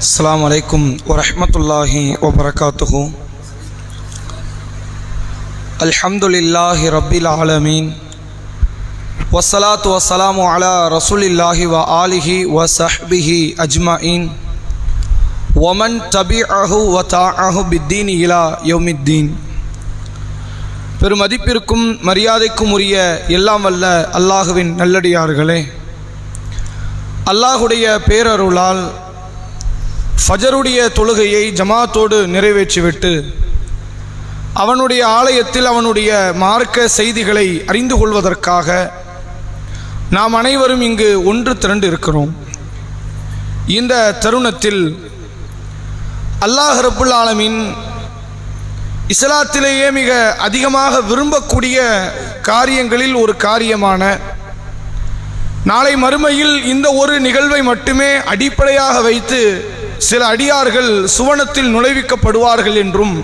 அஸ்லாம் வலைக்கும் வரமத்துல்லாஹி வபரகாத்துஹூ அல்ஹம்துலில்லாஹி ரப்பில் ஆலமீன் வசலாத்து வசலாமு அலா ரசூலில்லாஹி வ ஆலிஹி வ சஹ்பிஹி அஜ்மஈன் ஒமன் தபி அஹு வ தா அஹு பித்தீன் இலா யோமித்தீன் பெருமதிப்பிற்கும் மரியாதைக்கும் உரிய எல்லாம் வல்ல அல்லாஹுவின் நல்லடியார்களே. அல்லாஹுடைய பேரருளால் ஃபஜருடைய தொழுகையை ஜமாத்தோடு நிறைவேற்றிவிட்டு அவனுடைய ஆலயத்தில் அவனுடைய மார்க்க செய்திகளை அறிந்து கொள்வதற்காக நாம் அனைவரும் இங்கு ஒன்று திரண்டு இருக்கிறோம். இந்த தருணத்தில் அல்லாஹ் ரபுல் ஆலமின் இஸ்லாத்திலேயே மிக அதிகமாக விரும்பக்கூடிய காரியங்களில் ஒரு காரியமான நாளை மறுமையில் இந்த ஒரு நிகழ்வை மட்டுமே அடிப்படையாக வைத்து சில அடியார்கள் சுவனத்தில் நுழைவிக்கப்படுவார்கள் என்றும்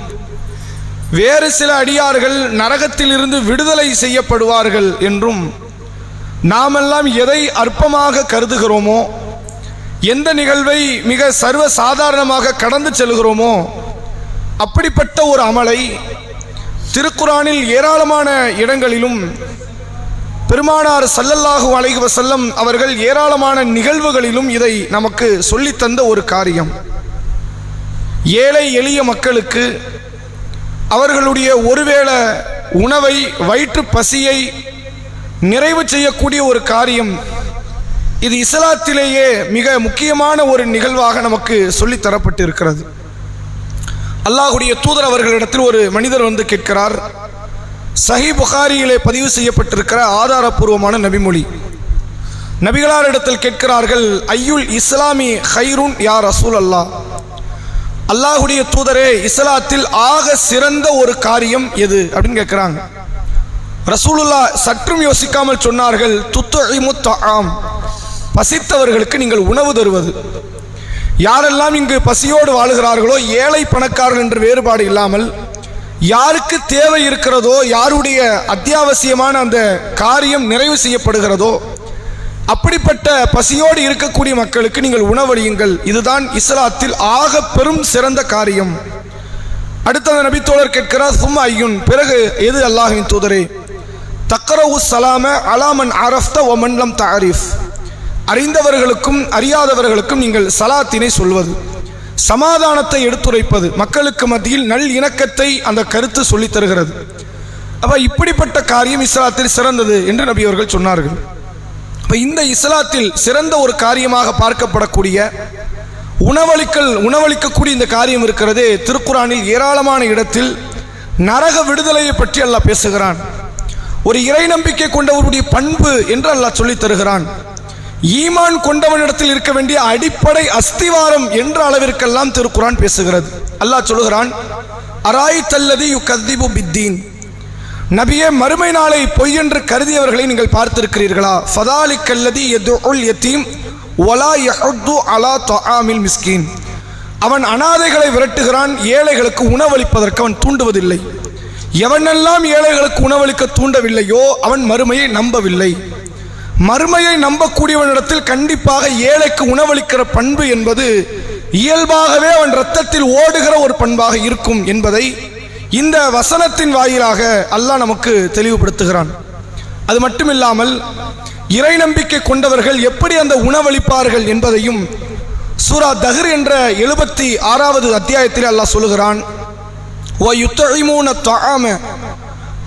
வேறு சில அடியார்கள் நரகத்தில் இருந்து விடுதலை செய்யப்படுவார்கள் என்றும் நாமெல்லாம் எதை அற்பமாக கருதுகிறோமோ எந்த நிகழ்வை மிக சர்வ சாதாரணமாக கடந்து செல்கிறோமோ அப்படிப்பட்ட ஒரு அமலை திருக்குறானில் ஏராளமான இடங்களிலும் பெருமானார் சல்லல்லாஹு அலைஹி வசல்லம் அவர்கள் ஏராளமான நிகழ்வுகளிலும் இதை நமக்கு சொல்லித்தந்த ஒரு காரியம். ஏழை எளிய மக்களுக்கு அவர்களுடைய ஒருவேளை உணவை வயிற்று பசியை நிறைவு செய்யக்கூடிய ஒரு காரியம். இது இஸ்லாத்திலேயே மிக முக்கியமான ஒரு நிகழ்வாக நமக்கு சொல்லித்தரப்பட்டிருக்கிறது தரப்பட்டு இருக்கிறது அல்லாஹுடைய தூதர் அவர்களிடத்தில் ஒரு மனிதர் வந்து கேட்கிறார். சஹி புகாரியிலே பதிவு செய்யப்பட்டிருக்கிற ஆதாரப்பூர்வமான நபிமொழி. நபிகளாரிடத்தில் கேட்கிறார்கள் ஐயுல் இஸ்லாமி ஹைருன் யா ரசூல் அல்லாஹ் அல்லாஹுடைய தூதரே இஸ்லாத்தில் ஆக சிறந்த ஒரு காரியம் எது? அப்படின்னு கேட்குறாங்க. ரசூலுல்லா சற்றும் யோசிக்காமல் சொன்னார்கள் துத்து ஆம் பசித்தவர்களுக்கு நீங்கள் உணவு தருவது. யாரெல்லாம் இங்கு பசியோடு வாழுகிறார்களோ ஏழை பணக்காரர்கள் என்று வேறுபாடு இல்லாமல் யாருக்கு தேவை இருக்கிறதோ யாருடைய அத்தியாவசியமான அந்த காரியம் நிறைவு செய்யப்படுகிறதோ அப்படிப்பட்ட பசியோடு இருக்கக்கூடிய மக்களுக்கு நீங்கள் உணவளியுங்கள். இதுதான் இஸ்லாத்தில் ஆக பெரும் சிறந்த காரியம். அடுத்த நபித்தோழர் கேட்கிறார் சும்மா ஐயுன். பிறகு எது அல்லாஹின் தூதரே? தக்கரவு சலாம அலாமன் அரஃப்த ஒமன்லம் தாரிஃப் அறிந்தவர்களுக்கும் அறியாதவர்களுக்கும் நீங்கள் சலாத்தினை சொல்வது. சமாதானத்தை எடுத்துரைப்பது மக்களுக்கு மத்தியில் நல் இணக்கத்தை அந்த கருத்து சொல்லித் தருகிறது. அப்ப இப்படிப்பட்ட காரியம் இஸ்லாத்தில் சிறந்தது என்று நபி அவர்கள் சொன்னார்கள். அப்ப இந்த இஸ்லாத்தில் சிறந்த ஒரு காரியமாக பார்க்கப்படக்கூடிய உணவளிக்கல் உணவளிக்கக்கூடிய இந்த காரியம் இருக்கிறதே. திருக்குறானில் ஏராளமான இடத்தில் நரக விடுதலையை பற்றி அல்லாஹ் பேசுகிறான். ஒரு இறை நம்பிக்கை கொண்டவருடைய பண்பு என்று அல்லாஹ் சொல்லித் தருகிறான். ஈமான் கொண்டவனிடத்தில் இருக்க வேண்டிய அடிப்படை அஸ்திவாரம் என்ற அளவிற்கெல்லாம் திருக்குறான் பேசுகிறது. அல்லாஹ் சொல்லுகிறான் அராய் தல்லதி யு கத்திபு பித்தீன். நபியே மறுமை நாளை பொய் என்று கருதியவர்களை நீங்கள் பார்த்திருக்கிறீர்களா? ஃபதாலி கல்லதி எதுல் யத்தீம் ஒலா யஹுத்து அலா தொஆமில் மிஸ்கீன். அவன் அனாதைகளை விரட்டுகிறான் ஏழைகளுக்கு உணவளிப்பதற்கு அவன் தூண்டுவதில்லை. எவனெல்லாம் ஏழைகளுக்கு உணவளிக்க தூண்டவில்லையோ அவன் மறுமையை நம்பவில்லை. மறுமையை நம்பக்கூடியவனிடத்தில் கண்டிப்பாக ஏழைக்கு உணவளிக்கிற பண்பு என்பது இயல்பாகவே அவன் ரத்தத்தில் ஓடுகிற ஒரு பண்பாக இருக்கும் என்பதை இந்த வசனத்தின் வாயிலாக அல்லாஹ் நமக்கு தெளிவுபடுத்துகிறான். அது மட்டுமில்லாமல் இறை நம்பிக்கை கொண்டவர்கள் எப்படி அந்த உணவளிப்பார்கள் என்பதையும் சூரா தஹர் என்ற எழுபத்தி ஆறாவது அத்தியாயத்தில் அல்லாஹ் சொல்லுகிறான். ஓ யுத்தழிமூன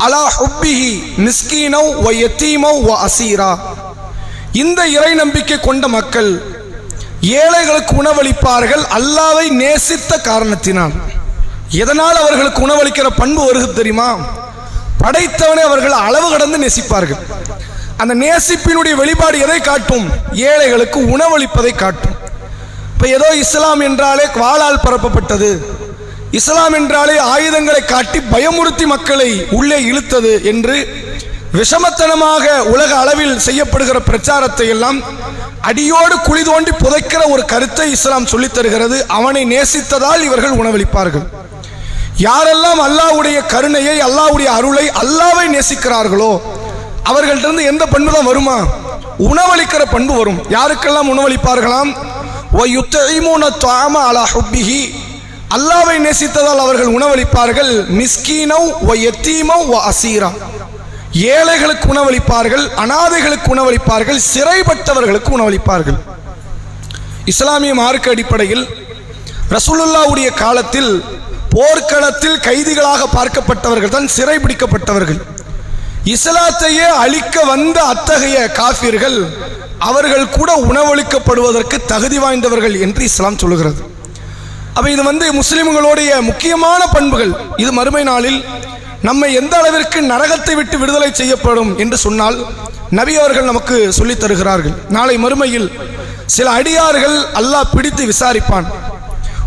அலா ஹுப்பிஹி மிஸ்கீனவ் வ எத்தீமவ் வ அசீரா. இந்த இறை நம்பிக்கை கொண்ட மக்கள் ஏழைகளுக்கு உணவளிப்பார்கள் அல்லாவை நேசித்த காரணத்தினால். எதனால் அவர்களுக்கு உணவளிக்கிற பண்பு வருகிறது தெரியுமா? படைத்தவனை அவர்கள் அளவு கடந்து நேசிப்பார்கள். அந்த நேசிப்பினுடைய வெளிப்பாடு எதை காட்டும்? ஏழைகளுக்கு உணவளிப்பதை காட்டும். இப்போ ஏதோ இஸ்லாம் என்றாலே வாளால் பரப்பப்பட்டது. இஸ்லாம் என்றாலே ஆயுதங்களை காட்டி பயமுறுத்தி மக்களை உள்ளே இழுத்தது என்று விஷமத்தனமாக உலக அளவில் செய்யப்படுகிற பிரச்சாரத்தை எல்லாம் அடியோடு குழி தோண்டி புதைக்கிற ஒரு கருத்தை இஸ்லாம் சொல்லித் தருகிறது. அவனை நேசித்ததால் இவர்கள் உணவளிப்பார்கள். யாரெல்லாம் அல்லாவுடைய கருணையை அல்லாவுடைய அருளை அல்லாவை நேசிக்கிறார்களோ அவர்கள்ட்டிருந்து எந்த பண்பு தான் வருமா? உணவளிக்கிற பண்பு வரும். யாருக்கெல்லாம் உணவளிப்பார்களாம்? அல்லாவை நேசித்ததால் அவர்கள் உணவளிப்பார்கள். மிஸ்கீனவ் ஒ எத்தீமவ் ஒ அசீரா. ஏழைகளுக்கு உணவளிப்பார்கள் அனாதைகளுக்கு உணவளிப்பார்கள் சிறைப்பட்டவர்களுக்கு உணவளிப்பார்கள். இஸ்லாமிய மார்க்க அடிப்படையில் ரசூலுல்லாவுடைய காலத்தில் போர்க்களத்தில் கைதிகளாக பார்க்கப்பட்டவர்கள் தான் சிறைபிடிக்கப்பட்டவர்கள். இஸ்லாத்தையே அழிக்க வந்த அத்தகைய காஃபிர்கள் அவர்கள் கூட உணவளிக்கப்படுவதற்கு தகுதி வாய்ந்தவர்கள் என்று இஸ்லாம் சொல்லுகிறது. அப்போ இது வந்து முஸ்லிம்களுடைய முக்கியமான பண்புகள். இது மறுமை நாளில் நம்மை எந்த அளவிற்கு நரகத்தை விட்டு விடுதலை செய்யப்படும் என்று சொன்னால் நபி அவர்கள் நமக்கு சொல்லித் தருகிறார்கள். நாளை மறுமையில் சில அடியார்கள் அல்லாஹ் பிடித்து விசாரிப்பான்.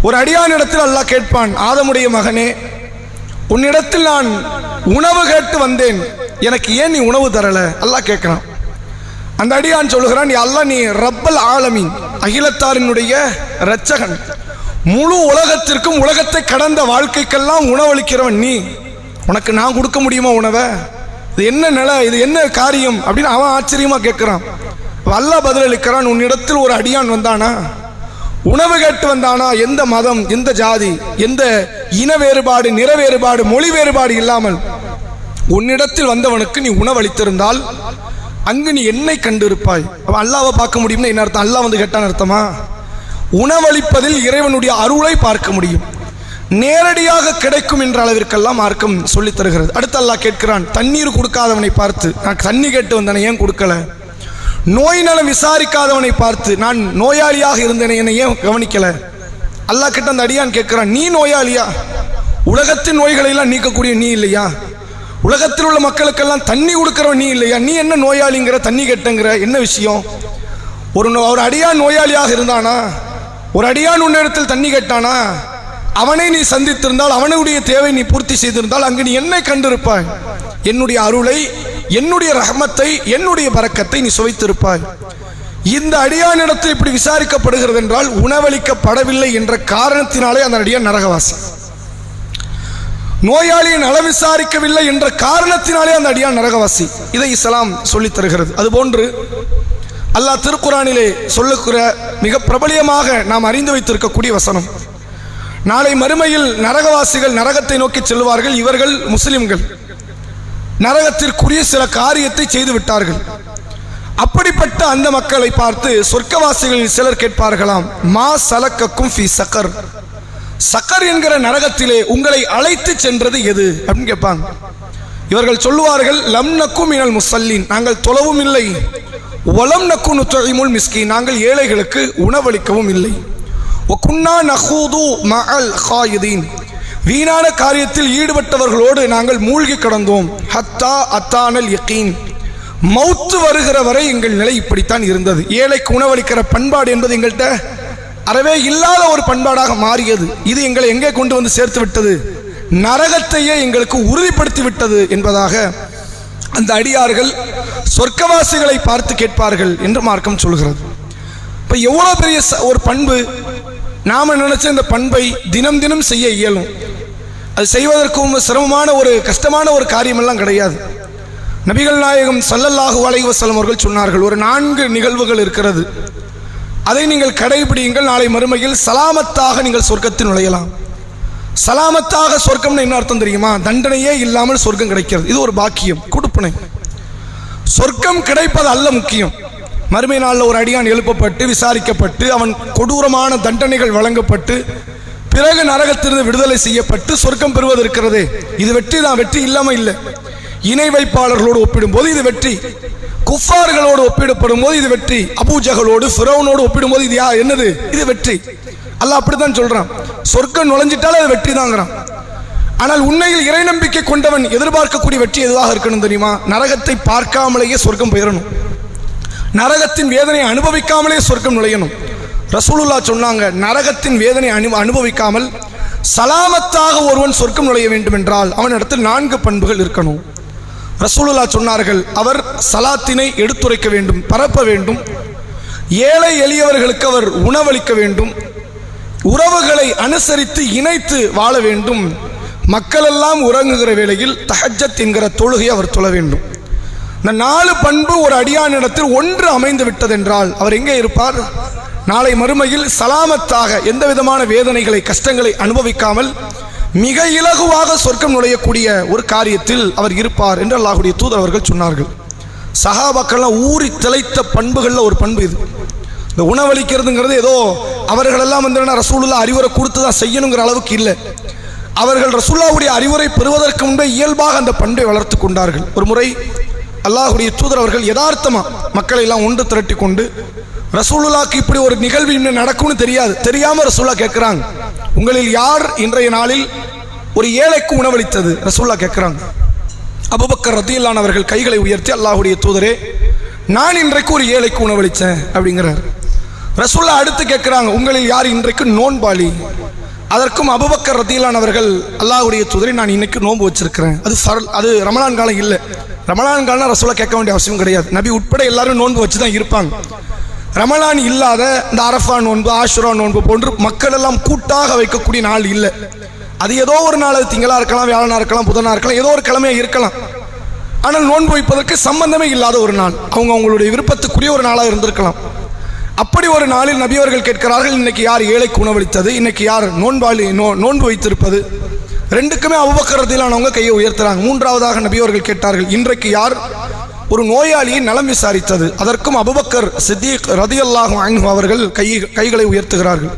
ஒரு அடியானிடத்தில் அல்லாஹ் கேட்பான் ஆதமுடைய மகனே உன்னிடத்தில் நான் உணவு கேட்டு வந்தேன். எனக்கு ஏன் நீ உணவு தரல? அல்லாஹ் கேட்கலாம் அந்த அடியான் சொல்லுகிறான் நீ அல்லாஹ் நீ ரப்பல் ஆலமின் அகிலத்தாரினுடைய இரட்சகன். முழு உலகத்திற்கும் உலகத்தை கடந்த வாழ்க்கைக்கெல்லாம் உணவளிக்கிறவன் நீ. உனக்கு நான் கொடுக்க முடியுமா உணவை? இது என்ன நிலை இது என்ன காரியம்? அப்படின்னு அவன் ஆச்சரியமா கேட்குறான். அல்லாஹ் பதிலளிக்கிறான் உன்னிடத்தில் ஒரு அடியான் வந்தானா? உணவு கேட்டு வந்தானா? எந்த மதம் எந்த ஜாதி எந்த இன வேறுபாடு நிற வேறுபாடு மொழி வேறுபாடு இல்லாமல். உன்னிடத்தில் வந்தவனுக்கு நீ உணவளித்திருந்தால் அங்கு நீ என்னை கண்டிருப்பாய். அவன் அல்லாவை பார்க்க முடியும்னு என்ன அர்த்தம்? அல்லா வந்து கேட்டான் அர்த்தமா? உணவளிப்பதில் இறைவனுடைய அருளை பார்க்க முடியும். நேரடியாக கிடைக்கும் என்ற அளவிற்கெல்லாம் மார்க்கம் சொல்லித் தருகிறது. அடுத்து அல்லாஹ் கேட்கிறான் தண்ணீர் கொடுக்காதவனை பார்த்து. நான் தண்ணி கேட்டு வந்தேனே ஏன் கொடுக்கல? நோய் நலம் விசாரிக்காதவனை பார்த்து நான் நோயாளியாக இருந்தேனே என்னை ஏன் கவனிக்கல? அல்லாஹ் கிட்ட அந்த அடியான் கேட்கிறான் நீ நோயாளியா? உலகத்தின் நோய்களை எல்லாம் நீக்கக்கூடிய நீ இல்லையா? உலகத்தில் உள்ள மக்களுக்கெல்லாம் தண்ணி கொடுக்குறவன் நீ இல்லையா? நீ என்ன நோயாளிங்கிற தண்ணி கெட்டங்கிற என்ன விஷயம்? ஒரு நோ- ஒரு அடியான் நோயாளியாக இருந்தானா? ஒரு அடியான் உன்னிடத்தில் தண்ணி கேட்டானா? அவனை நீ சந்தித்திருந்தால் அவனுடைய தேவை நீ பூர்த்தி செய்திருந்தால் அங்கு நீ என்னை கண்டிருப்பாய்? என்னுடைய அருளை என்னுடைய ரஹமத்தை என்னுடைய பறக்கத்தை நீ சுவைத்திருப்பாய். இந்த அடியானிடத்தில் இப்படி விசாரிக்கப்படுகிறது என்றால் உணவளிக்கப்படவில்லை என்ற காரணத்தினாலே அந்த அடியான் நரகவாசி. நோயாளியின் நல விசாரிக்கவில்லை என்ற காரணத்தினாலே அந்த அடியான் நரகவாசி. இதை இஸ்லாம் சொல்லித் தருகிறது. அதுபோன்று அல்லாஹ் திருக்குறானிலே சொல்லுகிற மிக பிரபலியமாக நாம் அறிந்து வைத்திருக்கக்கூடிய வசனம். நாளை மறுமையில் நரகவாசிகள் நரகத்தை நோக்கி செல்வார்கள் இவர்கள் முஸ்லிம்கள். நரகத்திற்குரிய சில காரியத்தை செய்து விட்டார்கள் அப்படிப்பட்ட அந்த மக்களை பார்த்து சொர்க்கவாசிகளில் சிலர் கேட்பார்களாம் மா சலக்கக்கும் ஃபி சக்கர். சக்கர் என்கிற நரகத்திலே உங்களை அழைத்து சென்றது எது? அப்படின்னு கேட்பாங்க. இவர்கள் சொல்லுவார்கள் லம் நக்கும் இனல் முசல்லின். நாங்கள் தொலவும் இல்லை. ஒலம் நக்கு நுத்தழிமுல் மிஸ்கி நாங்கள் ஏழைகளுக்கு உணவளிக்கவும் இல்லை. ஒக்குன்னா நஹூது மஅல் ஹாயுதீன் வீணான காரியத்தில் ஈடுபட்டவர்களோடு நாங்கள் மூழ்கி கடந்தோம். ஹத்தா அத்தானல் யக்கீன் மௌத்து வருகிற வரை எங்கள் நிலை இப்படித்தான் இருந்தது. ஏழைக்கு உணவளிக்கிற பண்பாடு என்பது எங்கள்கிட்ட அறவே இல்லாத ஒரு பண்பாடாக மாறியது. இது எங்களை எங்கே கொண்டு வந்து சேர்த்து விட்டது நரகத்தையே எங்களுக்கு உறுதிப்படுத்தி விட்டது என்பதாக அந்த அடியார்கள் சொர்க்கவாசிகளை பார்த்து கேட்பார்கள் என்று மார்க்கம் சொல்கிறது. இப்போ எவ்வளோ பெரிய ஒரு பண்பு? நாம் நினச்ச இந்த பண்பை தினம் தினம் செய்ய இயலும். அது செய்வதற்கும் சிரமமான ஒரு கஷ்டமான ஒரு காரியமெல்லாம் கிடையாது. நபிகள் நாயகம் சல்லல்லாஹு அலைஹி வஸல்லம் அவர்கள் சொன்னார்கள் ஒரு நான்கு நிகழ்வுகள் இருக்கிறது. அதை நீங்கள் கடைபிடியுங்கள் நாளை மறுமையில் சலாமத்தாக நீங்கள் சொர்க்கத்தில் நுழையலாம். சலாமத்தாக சொர்க்கம்னு என்ன அர்த்தம் தெரியுமா? தண்டனையே இல்லாமல் சொர்க்கம் கிடைக்கிறது. இது ஒரு பாக்கியம் கொடுப்பனை. சொர்க்கம் கிடைப்பது அல்ல முக்கியம். மறுமை நாளில் ஒரு அடியான் எழுப்பப்பட்டு விசாரிக்கப்பட்டு அவன் கொடூரமான தண்டனைகள் வழங்கப்பட்டு பிறகு நரகத்திலிருந்து விடுதலை செய்யப்பட்டு சொர்க்கம் பெறுவது இருக்கிறது இது வெற்றி தான் வெற்றி இல்லாமல் இல்லை. இணை வைப்பாளர்களோடு ஒப்பிடும்போது இது வெற்றி. குஃபார்களோடு ஒப்பிடப்படும் போது இது வெற்றி. அபூஜகளோடு ஃபிரௌனோடு ஒப்பிடும்போது இது யா என்னது? இது வெற்றி. அல்ல அப்படித்தான் சொல்றான். சொர்க்கம் நுழைஞ்சிட்டாலே அது வெற்றி தாங்கிறான். ஆனால் உண்மையில் இறை நம்பிக்கை கொண்டவன் எதிர்பார்க்கக்கூடிய வெற்றி எதுவாக இருக்கணும் தெரியுமா? நரகத்தை பார்க்காமலேயே சொர்க்கம் பெயரணும். நரகத்தின் வேதனை அனுபவிக்காமலே சொர்க்கம் நுழையணும். ரசூலுல்லா சொன்னாங்க நரகத்தின் வேதனை அனு அனுபவிக்காமல் சலாமத்தாக ஒருவன் சொர்க்கம் நுழைய வேண்டும் என்றால் அவனிடத்தில் நான்கு பண்புகள் இருக்கணும். ரசூலுல்லா சொன்னார்கள் அவர் சலாத்தினை எடுத்துரைக்க வேண்டும் பரப்ப வேண்டும். ஏழை எளியவர்களுக்கு அவர் உணவளிக்க வேண்டும். உறவுகளை அனுசரித்து இணைத்து வாழ வேண்டும். மக்களெல்லாம் உறங்குகிற வேளையில் தஹஜத் என்கிற தொழுகை அவர் தொழ வேண்டும். இந்த நாலு பண்பு ஒரு அடியானிடத்தில் ஒன்று அமைந்து விட்டதென்றால் அவர் எங்கே இருப்பார்? நாளை மறுமையில் சலாமத்தாக எந்த விதமான வேதனைகளை கஷ்டங்களை அனுபவிக்காமல் மிக இலகுவாக சொர்க்கம் நுழையக்கூடிய ஒரு காரியத்தில் அவர் இருப்பார் என்று அல்லாஹுடைய தூதர் அவர்கள் சொன்னார்கள். சகாபாக்கள்லாம் ஊறி திளைத்த பண்புகளில் ஒரு பண்பு இது. இந்த உணவளிக்கிறதுங்கிறது ஏதோ அவர்களெல்லாம் வந்து ரசூலுல்லா அறிவுரை கொடுத்து தான் செய்யணுங்கிற அளவுக்கு இல்லை. அவர்கள் ரசூல்லாவுடைய அறிவுரை பெறுவதற்கு முன்பே இயல்பாக அந்த பண்பை வளர்த்து கொண்டார்கள். ஒரு முறை அல்லாஹுடைய தூதர் அவர்கள் யதார்த்தமாக மக்களை எல்லாம் ஒன்று திரட்டி கொண்டு ரசூலுல்லாக்கு இப்படி ஒரு நிகழ்வு இன்னும் நடக்கும்னு தெரியாது. தெரியாமல் ரசூல்லா கேட்குறாங்க உங்களில் யார் இன்றைய நாளில் ஒரு ஏழைக்கு உணவளித்தது? ரசூல்லா கேட்குறாங்க அபுபக்கர் ரத்தியில்லான் அவர்கள் கைகளை உயர்த்தி அல்லாஹுடைய தூதரே நான் இன்றைக்கு ஒரு ஏழைக்கு உணவளித்தேன் அப்படிங்கிறார். ரசூல்லா அடுத்து கேட்குறாங்க உங்களில் யார் இன்றைக்கு நோன்பாளி? அதற்கும் அபுபக்கர் ரத்தியிலான் அவர்கள் அல்லாஹுடைய தூதரை நான் இன்னைக்கு நோன்பு வச்சிருக்கிறேன். அது சரல் அது ரமலான் காலம் இல்லை. ரமலான் காலம் ரசூலா கேட்க வேண்டிய அவசியம் கிடையாது. நபி உட்பட எல்லாரும் நோன்பு வச்சு தான் இருப்பாங்க. ரமலான் இல்லாத இந்த அரஃபா நோன்பு ஆஷுரா நோன்பு போன்று மக்கள் எல்லாம் கூட்டாக வைக்கக்கூடிய நாள் இல்லை. அது ஏதோ ஒரு நாள் அது திங்களா இருக்கலாம் வியாழனா இருக்கலாம் புதனா இருக்கலாம் ஏதோ ஒரு கிழமையாக இருக்கலாம். ஆனால் நோன்பு வைப்பதற்கு சம்பந்தமே இல்லாத ஒரு நாள். அவங்க அவங்களுடைய விருப்பத்துக்குரிய ஒரு நாளாக இருந்திருக்கலாம். அப்படி ஒரு நாளில் நபியவர்கள் கேட்கிறார்கள் இன்னைக்கு யார் ஏழைக்கு உணவளித்தது இன்னைக்கு யார் நோன்பாளி நோ நோன்பு வைத்திருப்பது? ரெண்டுக்குமே அவ்வக்கரத்திலானவங்க கையை உயர்த்துறாங்க. மூன்றாவதாக நபியவர்கள் கேட்டார்கள் இன்றைக்கு யார் ஒரு நோயாளியை நலம் விசாரித்தது? அதற்கும் அபுபக்கர் சித்திக் ரதியல்லாகும் அன்ஹு அவர்கள் கை கைகளை உயர்த்துகிறார்கள்.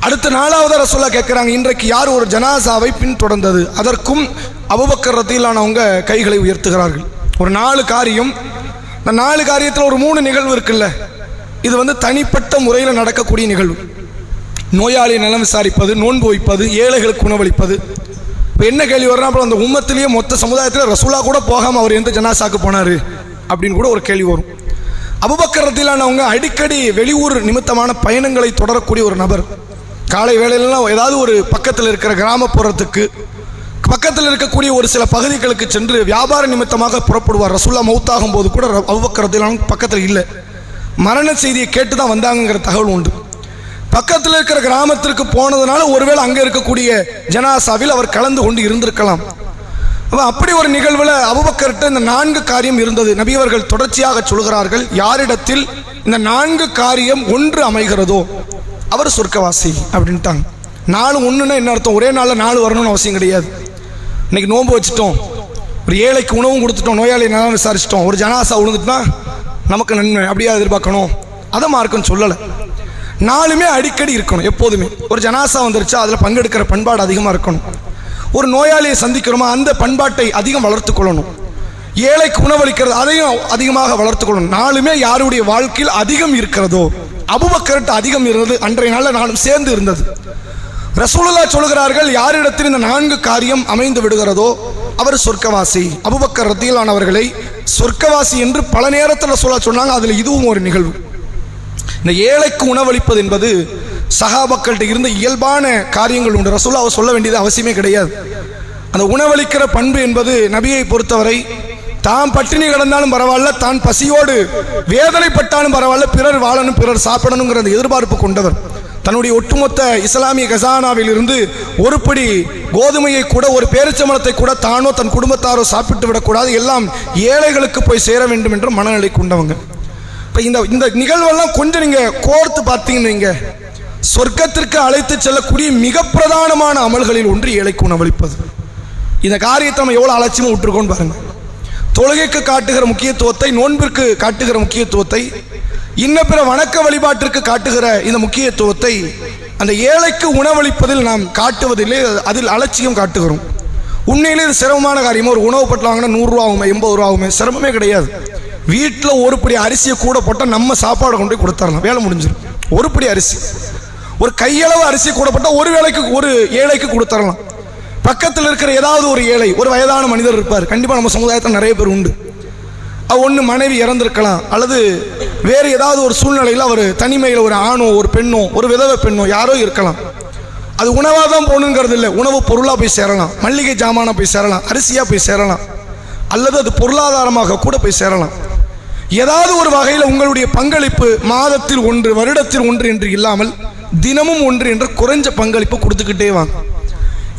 அடுத்த நாலாவது ரசோல்லா கேட்குறாங்க இன்றைக்கு யார் ஒரு ஜனாசாவை பின்தொடர்ந்தது? அதற்கும் அபுபக்கர் ரத்தியிலானவங்க கைகளை உயர்த்துகிறார்கள். ஒரு நாலு காரியம். இந்த நாலு காரியத்தில் ஒரு மூணு நிகழ்வு இருக்குல்ல? இது வந்து தனிப்பட்ட முறையில் நடக்கக்கூடிய நிகழ்வு. நோயாளி நலம் விசாரிப்பது நோன்பு வைப்பது ஏழைகளுக்கு உணவளிப்பது. இப்போ என்ன கேள்வி வரணும் அப்புறம் அந்த உம்மத்திலேயே மொத்த சமுதாயத்தில் ரசூலா கூட போகாமல் அவர் எந்த ஜனாசாக்கு போனார்? அப்படின்னு கூட ஒரு கேள்வி வரும். அபுபக்கரத்திலானவங்க அடிக்கடி வெளியூர் நிமித்தமான பயணங்களை தொடரக்கூடிய ஒரு நபர். காலை வேளையிலலாம் ஏதாவது ஒரு பக்கத்தில் இருக்கிற கிராமப்புறத்துக்கு பக்கத்தில் இருக்கக்கூடிய ஒரு சில பகுதிகளுக்கு சென்று வியாபார நிமித்தமாக புறப்படுவார். ரசூல்லா மௌத்தாகும் போது கூட அபுபக்கர் பக்கத்தில் இல்லை. மரண செய்தியை கேட்டு தான் வந்தாங்கங்கிற தகவல் உண்டு. பக்கத்தில் இருக்கிற கிராமத்திற்கு போனதுனால ஒருவேளை அங்கே இருக்கக்கூடிய ஜனாசாவில் அவர் கலந்து கொண்டு இருந்திருக்கலாம். அப்போ அப்படி ஒரு நிகழ்வில் அபுபக்கர்கிட்ட இந்த நான்கு காரியம் இருந்தது. நபியவர்கள் தொடர்ச்சியாக சொல்கிறார்கள் யாரிடத்தில் இந்த நான்கு காரியம் ஒன்று அமைகிறதோ அவர் சொர்க்கவாசி அப்படின்ட்டாங்க. நாலு ஒன்றுன்னா என்ன அர்த்தம்? ஒரே நாளில் நாலு வரணும்னு அவசியம் கிடையாது. இன்னைக்கு நோன்பு வச்சுட்டோம். ஒரு ஏழைக்கு உணவும் கொடுத்துட்டோம். நோயாளி நல்லா விசாரிச்சிட்டோம். ஒரு ஜனாசா விழுந்துட்டுனா நமக்கு நன்மை அப்படியே எதிர்பார்க்கணும்? அதை மார்க்குன்னு சொல்லலை. நாலுமே அடிக்கடி இருக்கணும் எப்போதுமே. ஒரு ஜனாசா வந்துருச்சா அதில் பங்கெடுக்கிற பண்பாடு அதிகமாக இருக்கணும். ஒரு நோயாளியை சந்திக்கிறோமா அந்த பண்பாட்டை அதிகம் வளர்த்துக் கொள்ளணும். ஏழைக்கு உணவளிக்கிறது அதையும் அதிகமாக வளர்த்துக்கொள்ளணும் நாலுமே யாருடைய வாழ்க்கையில் அதிகம் இருக்கிறதோ அபுபக்கர்ட்டு அதிகம் இருந்தது அன்றைய நாளில் நானும் சேர்ந்து இருந்தது. ரசூலுல்லா சொல்கிறார்கள் யாரிடத்தில் இந்த நான்கு காரியம் அமைந்து விடுகிறதோ அவர் சொர்க்கவாசி. அபுபக்கர் ரத்தியிலானவர்களை சொர்க்கவாசி என்று பல நேரத்தில் சொல்ல சொன்னாங்க. அதில் இதுவும் ஒரு நிகழ்வு. இந்த ஏழைக்கு உணவளிப்பது என்பது சகாபக்கள்கிட்ட இருந்த இயல்பான காரியங்கள் உண்டு. ரசூலா அவர் சொல்ல வேண்டியது அவசியமே கிடையாது. அந்த உணவளிக்கிற பண்பு என்பது நபியை பொறுத்தவரை தான் பட்டினி கிடந்தாலும் பரவாயில்ல தான் பசியோடு வேதனைப்பட்டாலும் பரவாயில்ல பிறர் வாழணும் பிறர் சாப்பிடணுங்கிற அந்த எதிர்பார்ப்பு கொண்டவர். தன்னுடைய ஒட்டுமொத்த இஸ்லாமிய கசானாவில் இருந்து ஒரு படி கோதுமையை கூட ஒரு பேரிச்சம்பளத்தை கூட தானோ தன் குடும்பத்தாரோ சாப்பிட்டு விடக்கூடாது. எல்லாம் ஏழைகளுக்கு போய் சேர வேண்டும் என்ற மனநிலை கொண்டவங்க. இப்போ இந்த இந்த நிகழ்வெல்லாம் கொஞ்சம் நீங்கள் கோர்த்து பார்த்தீங்கன்னு சொர்க்கத்திற்கு அழைத்து செல்லக்கூடிய மிக பிரதானமான அமல்களில் ஒன்று ஏழைக்கு உணவளிப்பது. இந்த காரியத்தை நம்ம எவ்வளோ அலட்சியமாக விட்டுருக்கோன்னு பாருங்கள் தொழுகைக்கு காட்டுகிற முக்கியத்துவத்தை நோன்பிற்கு காட்டுகிற முக்கியத்துவத்தை இன்ன பிற வணக்க வழிபாட்டிற்கு காட்டுகிற இந்த முக்கியத்துவத்தை அந்த ஏழைக்கு உணவளிப்பதில் நாம் காட்டுவதில்லை அதில் அலட்சியம் காட்டுகிறோம். உண்மையிலே இது சிரமமான காரியம். ஒரு உணவு பட்டு வாங்கினா நூறுரூவா ஆகுமே எண்பது ரூபா ஆகுமே சிரமமே கிடையாது. வீட்டில் ஒரு படி அரிசியை கூட போட்டால் நம்ம சாப்பாடு கொண்டு போய் கொடுத்துடலாம். வேலை முடிஞ்சிடும். ஒரு படி அரிசி. ஒரு கையளவு அரிசி கூட போட்டால் ஒரு வேலைக்கு ஒரு ஏழைக்கு கொடுத்துடலாம். பக்கத்தில் இருக்கிற ஏதாவது ஒரு ஏழை ஒரு வயதான மனிதர் இருப்பார். கண்டிப்பாக நம்ம சமுதாயத்தில் நிறைய பேர் உண்டு. ஒன்று மனைவி இறந்திருக்கலாம் அல்லது வேறு ஏதாவது ஒரு சூழ்நிலையில் அவர் தனிமையில் ஒரு ஆணோ ஒரு பெண்ணோ ஒரு விதவை பெண்ணோ யாரோ இருக்கலாம். அது உணவாக தான் போகணுங்கிறது இல்லை. உணவு பொருளாக போய் சேரலாம். மல்லிகை ஜாமானாக போய் சேரலாம். அரிசியாக போய் சேரலாம். அல்லது அது பொருளாதாரமாக கூட போய் சேரலாம். ஏதாவது ஒரு வகையில் உங்களுடைய பங்களிப்பு மாதத்தில் ஒன்று வருடத்தில் ஒன்று என்று இல்லாமல் தினமும் ஒன்று என்ற குறைஞ்ச பங்களிப்பு கொடுத்துக்கிட்டே வாங்க.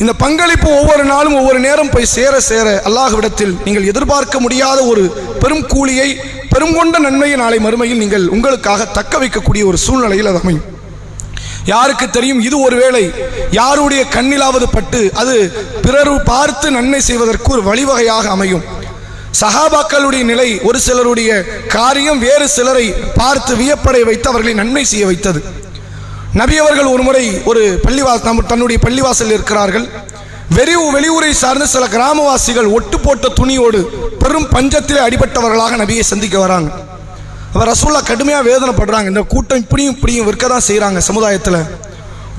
இந்த பங்களிப்பு ஒவ்வொரு நாளும் ஒவ்வொரு நேரம் போய் சேர சேர அல்லாஹ்விடத்தில் நீங்கள் எதிர்பார்க்க முடியாத ஒரு பெரும் கூலியை பெருங்கொண்ட நன்மையை நாளை மறுமையில் நீங்கள் உங்களுக்காக தக்க வைக்கக்கூடிய ஒரு சூழ்நிலையில் அது அமையும். யாருக்கு தெரியும் இது ஒருவேளை யாருடைய கண்ணிலாவது பட்டு அது பிறர் பார்த்து நன்மை செய்வதற்கு ஒரு வழிவகையாக அமையும். சகாபாக்களுடைய நிலை ஒரு சிலருடைய காரியம் வேறு சிலரை பார்த்து வியப்படை வைத்து அவர்களை நன்மை செய்ய வைத்தது. நபி அவர்கள் ஒரு முறை ஒரு பள்ளிவா தன்னுடைய பள்ளிவாசல் இருக்கிறார்கள். வெறிவு வெளியூரை சார்ந்த சில கிராமவாசிகள் ஒட்டு போட்ட துணியோடு பெரும் பஞ்சத்தில் அடிபட்டவர்களாக நபியை சந்திக்க வராங்க. அவர் ரசூல்லா கடுமையாக வேதனைப்படுறாங்க. இந்த கூட்டம் இப்படியும் இப்படியும் விற்க தான் செய்கிறாங்க சமுதாயத்தில்.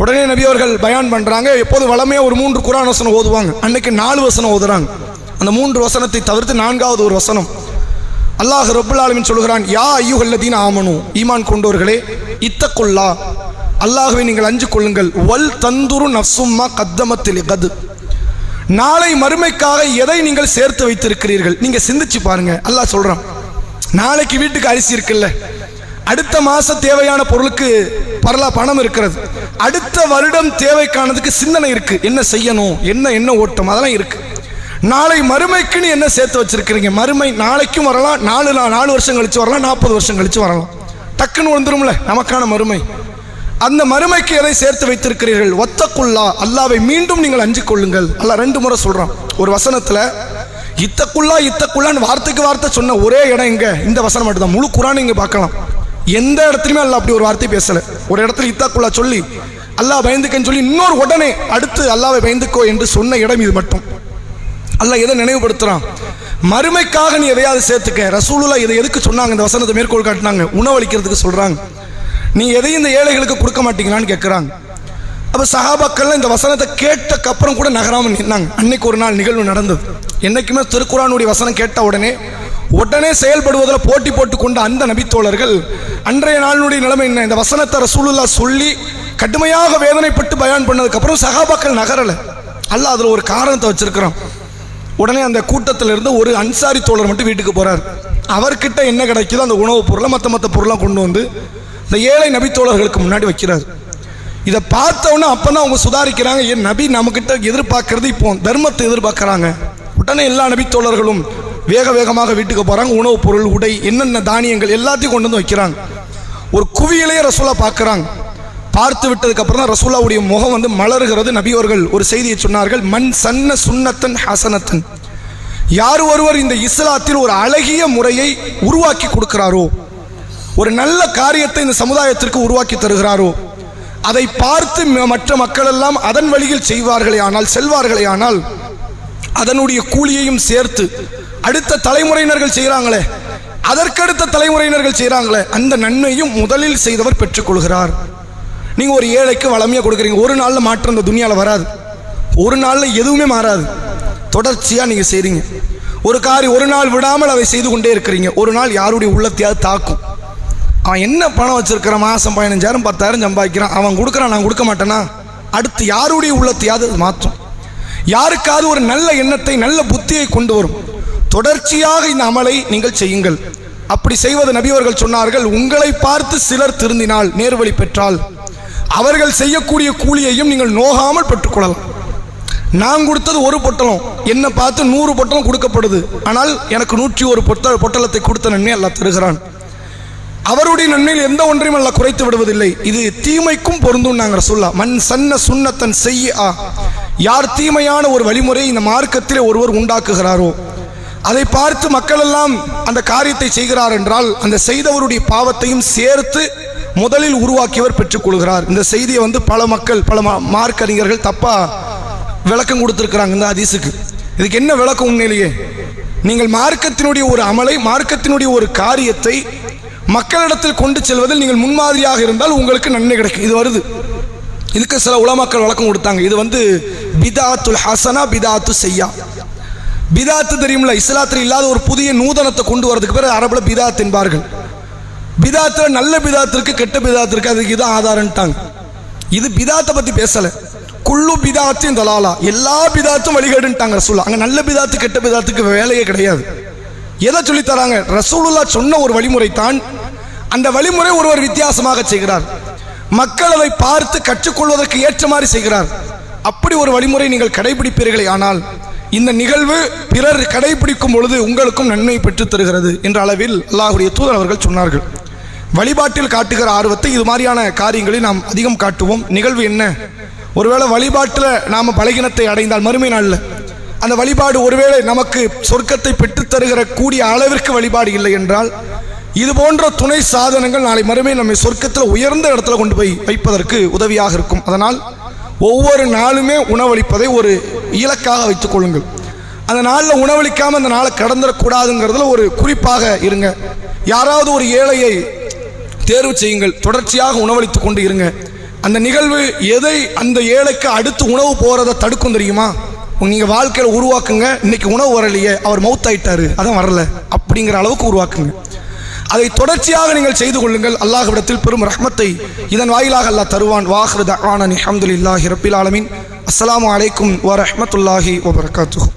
உடனே நபி அவர்கள் பயான் பண்ணுறாங்க எப்போது வளமையாக ஒரு மூன்று குரான் வசனம் ஓதுவாங்க. அன்னைக்கு நாலு வசனம் ஓதுறாங்க. அந்த மூன்று வசனத்தை தவிர்த்து நான்காவது ஒரு வசனம். அல்லாஹ் ரப்புல் ஆலமின் சொல்கிறான் யா ஐயுகல்லதீன் ஆமனும் ஈமான் கொண்டோர்களே இத்தக்குல்லா அல்லாஹ்வை நீங்கள் அஞ்சு கொள்ளுங்கள். வல் தந்துரு நஃப்சும்மா கத்தமத்தில் கது. நாளை மறுமைக்காக எதை நீங்கள் சேர்த்து வைத்திருக்கிறீர்கள்? நீங்கள் சிந்திச்சு பாருங்க. அல்லாஹ் சொல்கிறான் நாளைக்கு வீட்டுக்கு அரிசி இருக்குல்ல. அடுத்த மாதம் தேவையான பொருளுக்கு பரலா பணம் இருக்கிறது. அடுத்த வருடம் தேவைக்கானதுக்கு சிந்தனை இருக்கு. என்ன செய்யணும்? என்ன என்ன ஓட்டம்? அதெல்லாம் இருக்கு. நாளை மறுமைக்குன்னு என்ன சேர்த்து வச்சிருக்கிறீங்க? மறுமை நாளைக்கும் வரலாம். நாலு நாலு வருஷம் கழிச்சு வரலாம். நாற்பது வருஷம் கழிச்சு வரலாம். டக்குன்னு வந்துடும்ல நமக்கான மறுமை. அந்த மறுமைக்கு எதை சேர்த்து வைத்திருக்கிறீர்கள்? ஒத்தக்குள்ளா? அல்லாவை மீண்டும் நீங்கள் அஞ்சு கொள்ளுங்கள். அல்ல ரெண்டு முறை சொல்கிறான் ஒரு வசனத்தில் இத்தக்குள்ளா இத்தக்குள்ளான்னு வார்த்தைக்கு வார்த்தை சொன்ன ஒரே இடம் இங்கே இந்த வசனம் மட்டும்தான். முழு குரான் இங்கே பார்க்கலாம். எந்த இடத்துலையுமே அல்ல அப்படி ஒரு வார்த்தை பேசலை. ஒரு இடத்துல இத்தக்குள்ளா சொல்லி அல்லாஹ் பயந்துக்கன்னு சொல்லி இன்னொரு உடனே அடுத்து அல்லாவை பயந்துக்கோ என்று சொன்ன இடம் இது மட்டும். அல்லாஹ் எதை நினைவுபடுத்துகிறான் மறுமைக்காக நீ எதையாவது சேர்த்துக்க. ரசூலுல்லா இதை எதுக்கு சொன்னாங்க? இந்த வசனத்தை மேற்கோள் காட்டினாங்க. உணவளிக்கிறதுக்கு சொல்கிறாங்க நீ எதையும் இந்த ஏழைகளுக்கு கொடுக்க மாட்டீங்களான்னு கேட்குறாங்க அப்போ சஹாபாக்கள்லாம் இந்த வசனத்தை கேட்டக்கப்புறம் கூட நகராமல் நின்னாங்க. அன்னைக்கு ஒரு நாள் நிகழ்வு நடந்தது. என்றைக்குமே திருக்குறானுடைய வசனம் கேட்ட உடனே உடனே செயல்படுவதில் போட்டி போட்டு கொண்ட அந்த நபித்தோழர்கள் அன்றைய நாளினுடைய நிலைமை என்ன? இந்த வசனத்தை ரசூலுல்லா சொல்லி கடுமையாக வேதனைப்பட்டு பயான் பண்ணதுக்கப்புறம் சகாபாக்கள் நகரலை. அல்லாஹ் அதில் ஒரு காரணத்தை வச்சிருக்கிறோம் உடனே அந்த கூட்டத்தில் இருந்து ஒரு அன்சாரி தோழர் மட்டும் வீட்டுக்கு போகிறார் அவர்கிட்ட என்ன கிடைக்குதோ அந்த உணவுப் பொருளை மற்ற மற்ற பொருளாக கொண்டு வந்து இந்த ஏழை நபித்தோழர்களுக்கு முன்னாடி வைக்கிறார். இதை பார்த்தவொன்னே அப்போ தான் அவங்க சுதாரிக்கிறாங்க ஏன் நபி நம்மக்கிட்ட எதிர்பார்க்கறது இப்போ தர்மத்தை எதிர்பார்க்குறாங்க. உடனே எல்லா நபித்தோழர்களும் வேக வேகமாக வீட்டுக்கு போகிறாங்க உணவுப் பொருள் உடை என்னென்ன தானியங்கள் எல்லாத்தையும் கொண்டு வந்து வைக்கிறாங்க. ஒரு குவியலையே ரசூலா பார்க்குறாங்க. பார்த்து விட்டதுக்கப்புறம் தான் ரசூலாவுடைய முகம் வந்து மலர்கிறது. நபியோர்கள் ஒரு செய்தியை சொன்னார்கள் மண் சன்ன சுன்னத்தன் ஹசனத்தன். யார் ஒருவர் இந்த இஸ்லாத்தில் ஒரு அழகிய முறையை உருவாக்கி கொடுக்கிறாரோ ஒரு நல்ல காரியத்தை இந்த சமுதாயத்திற்கு உருவாக்கி தருகிறாரோ? அதை பார்த்து ம- மற்ற மக்கள் எல்லாம் அதன் வழியில் செய்வார்களே ஆனால் செல்வார்களே ஆனால் அதனுடைய கூலியையும் சேர்த்து அடுத்த தலைமுறையினர்கள் செய்கிறாங்களே அதற்கடுத்த தலைமுறையினர்கள் செய்கிறாங்களே அந்த நன்மையும் முதலில் செய்தவர் பெற்றுக்கொள்கிறார். நீங்கள் ஒரு ஏழைக்கு வளமையாக கொடுக்குறீங்க ஒரு நாளில் மாற்றம் இந்த துணியால் வராது. ஒரு நாளில் எதுவுமே மாறாது. தொடர்ச்சியாக நீங்கள் செய்கிறீங்க ஒரு காரி ஒரு நாள் விடாமல் அதை செய்து கொண்டே இருக்கிறீங்க. ஒரு நாள் யாருடைய உள்ளத்தையாவது தாக்கும். அவன் என்ன பணம் வச்சுருக்கிற மாதம் பதினஞ்சாயிரம் பத்தாயிரம் சம்பாதிக்கிறான். அவன் கொடுக்குறான் நான் கொடுக்க மாட்டேனா? அடுத்து யாருடைய உள்ளத்தையாவது மாற்றும்? யாருக்காவது ஒரு நல்ல எண்ணத்தை நல்ல புத்தியை கொண்டு வரும். தொடர்ச்சியாக இந்த அமலை நீங்கள் செய்யுங்கள். அப்படி செய்வது நபியவர்கள் சொன்னார்கள் உங்களை பார்த்து சிலர் திருந்தினால் நேர்வழி பெற்றால் அவர்கள் செய்யக்கூடிய கூலியையும் நீங்கள் நோகாமல் பெற்றுக்கொள்ளலாம். நான் கொடுத்தது ஒரு பொட்டலம் என்னை பார்த்து நூறு பொட்டலம் கொடுக்கப்படுது. ஆனால் எனக்கு நூற்றி ஒரு பொட்ட பொட்டலத்தை கொடுத்த நன்மை அல்லாஹ் தருகிறான். அவருடைய நன்மையில் எந்த ஒன்றையும் அல்ல குறைத்து விடுவதில்லை. இது தீமைக்கும் பொருந்தும் நாங்கள் சொல்ல மண் சன்ன சுண்ணத்தன் செய்ய ஆ யார் தீமையான ஒரு வழிமுறை இந்த மார்க்கத்திலே ஒருவர் உண்டாக்குகிறாரோ அதை பார்த்து மக்கள் எல்லாம் அந்த காரியத்தை செய்கிறார் என்றால் அந்த செய்தவருடைய பாவத்தையும் சேர்த்து முதலில் உருவாக்கியவர் பெற்றுக்கொள்கிறார் இந்த செய்தியை வந்து பல மக்கள் பல மா- அறிஞர்கள் தப்பா விளக்கம் கொடுத்துருக்குறாங்க இந்த அதிசுக்கு இதுக்கு என்ன விளக்கம் உண்மையிலேயே? நீங்கள் மார்க்கத்தினுடைய ஒரு அமலை மார்க்கத்தினுடைய ஒரு காரியத்தை மக்களிடத்தில் கொண்டு செல்வதில் நீங்கள் முன்மாதிரியாக இருந்தால் உங்களுக்கு நன்மை கிடைக்கும். இது வருது. இதுக்கு சில உலமாக்கள் வழக்கம் கொடுத்தாங்க. இது வந்து பிதாத்துல் ஹசனா பிதாத்து செய்யா பிதாத்து தெரியும்ல இஸ்லாத்தில் இல்லாத ஒரு புதிய நூதனத்தை கொண்டு வரதுக்கு பேர் அரபில் பிதாத் என்பார்கள். பிதாத்தில் நல்ல பிதாத்திற்கு கெட்ட பிதாத்திற்கு அதுக்கு இது ஆதாரம்ட்டாங்க இது பிதாத்தை பற்றி பேசலை. குள்ளு பிதாத்தையும் தலாலா. எல்லா பிதாத்தும் வழிகேடுன்ட்டாங்க ரசூலா அங்கே நல்ல பிதாத்து கெட்ட பிதாத்துக்கு வேலையே கிடையாது. எதை சொல்லித்தராங்க? ரசூலுல்லா சொன்ன ஒரு வழிமுறை தான் அந்த வழிமுறை ஒருவர் வித்தியாசமாக செய்கிறார். மக்கள் அதை பார்த்து கற்றுக்கொள்வதற்கு ஏற்ற மாதிரி செய்கிறார். அப்படி ஒரு வழிமுறை நீங்கள் கடைபிடிப்பீர்களே ஆனால் இந்த நிகழ்வு பிறர் கடைபிடிக்கும் பொழுது உங்களுக்கும் நன்மை பெற்றுத் தருகிறது என்ற அளவில் அல்லாஹுடைய தூதர் அவர்கள் சொன்னார்கள். வழிபாட்டில் காட்டுகிற ஆர்வத்தை இது மாதிரியான காரியங்களில் நாம் அதிகம் காட்டுவோம். நிகழ்வு என்ன? ஒருவேளை வழிபாட்டில் நாம் பலகீனத்தை அடைந்தால் மறுமை நாளில் அந்த வழிபாடு ஒருவேளை நமக்கு சொர்க்கத்தை பெற்றுத்தருகிற கூடிய அளவிற்கு வழிபாடு இல்லை என்றால் இது போன்ற துணை சாதனங்கள் நாளை மறுமை நம்மை சொர்க்கத்தில் உயர்ந்த இடத்துல கொண்டு போய் வைப்பதற்கு உதவியாக இருக்கும். அதனால் ஒவ்வொரு நாளுமே உணவளிப்பதை ஒரு இலக்காக வைத்துக் கொள்ளுங்கள். அந்த நாளில் உணவளிக்காமல் அந்த நாளை கடந்துடக்கூடாதுங்கிறதுல ஒரு குறிப்பாக இருங்க. யாராவது ஒரு ஏழையை தேர்வு செய்யுங்கள். தொடர்ச்சியாக உணவளித்து கொண்டு இருங்க. அந்த நிகழ்வு எதை அந்த ஏழைக்கு அடுத்து உணவு போகிறத தடுக்கும் தெரியுமா? நீங்கள் வாழ்க்கையில் உருவாக்குங்க. இன்னைக்கு உணவு வரலையே அவர் மவுத் ஆயிட்டாரு அதான் வரல. அப்படிங்கிற அளவுக்கு உருவாக்குங்க. அதை தொடர்ச்சியாக நீங்கள் செய்து கொள்ளுங்கள். அல்லாஹ்விடத்தில் பெரும் ரஹ்மத்தை இதன் வாயிலாக அல்லாஹ் தருவான். வாஹ்ரு தவானி அஹமதுல்லாஹி ரபில் ஆலமின். அஸ்லாம் அலைக்கும் வ ரஹ்மத்துல்லாஹி வபரகாத்துஹு.